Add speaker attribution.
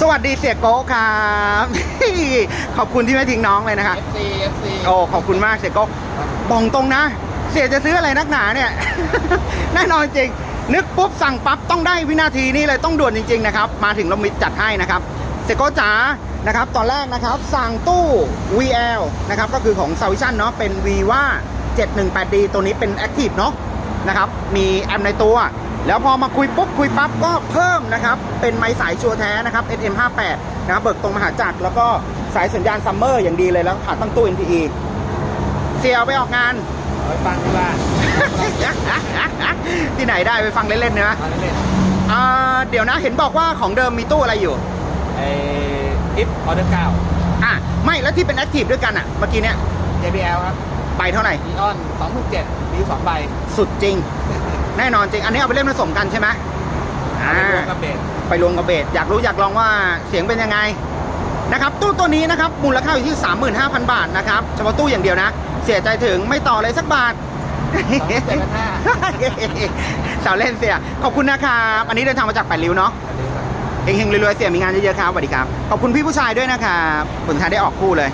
Speaker 1: สวัสดีเสียโก้ครับ ขอบคุณที่ไม่ทิ้งน้องเลยนะครับ
Speaker 2: FC FC
Speaker 1: โอ้ขอบคุณมากเสียโก้บอกตรงนะ เสียจะซื้ออะไรนักหนาเนี่ย แน่นอนจริง นึกปุ๊บสั่งปั๊บต้องได้วินาทีนี้เลยต้องด่วนจริง ๆ นะครับ มาถึงเรามีจัดให้นะครับ เสียโก้จ๋านะครับ ตอนแรกนะครับ สั่งตู้ VL นะครับ ก็คือของ s a v i s i o n เนาะเป็น Viva 718D ตัวนี้เป็น Active เนาะนะครับ มีแอมในตัว แล้วพอมาคุยปุ๊บคุยปั๊บก็เพิ่มนะครับ เป็นไม้สายชัวร์แท้นะครับ SM58 นะครับเบิกตรงมหาจักรแล้วก็สายสัญญาณซัมเมอร์อย่างดีเลยแล้วขาตั้งตู้ NPE เสียเอาไปออกงาน
Speaker 2: เอาไปฟังที่บ้าน
Speaker 1: ที่ไหนได้ไปฟังเล่นๆเนะ
Speaker 2: มาเล่น
Speaker 1: อ่าเดี๋ยวนะเห็นบอกว่าของเดิมมีตู้อะไรอยู่
Speaker 2: ๆไอ้อิฟออเดอร์เก้า
Speaker 1: อะไม่แล้วที่เป็นแอคทีฟด้วยกันอะเมื่อกี้เนี้ย
Speaker 2: JBL ครับ
Speaker 1: ใบเท่าไหร่
Speaker 2: อีออน2007มีสองใบ
Speaker 1: สุดจริง แน่นอนจริง อันนี้เอาไปเล่นผสมกันใช่ไหมอ่า
Speaker 2: ไปรวมกับเบส
Speaker 1: ไปรวมกับเบสอยากรู้อยากลองว่าเสียงเป็นยังไงนะครับตู้ตัวนี้นะครับมูลค่าอยู่ที่ 35,000 บาทนะครับเฉพาะตู้อย่างเดียวนะ เสียใจถึงไม่ต่อเลยสักบาท
Speaker 2: เจ็ดพันห้า
Speaker 1: สาวเล่นเสีย ขอบคุณนะครับ อันนี้เดินทางมาจากแปดริ้วเนาะเฮงๆรวยๆเสียมีงานเยอะๆครับสวัสดีครับ ขอบคุณพี่ผู้ชายด้วยนะครับผลทานได้ออกคู่เลย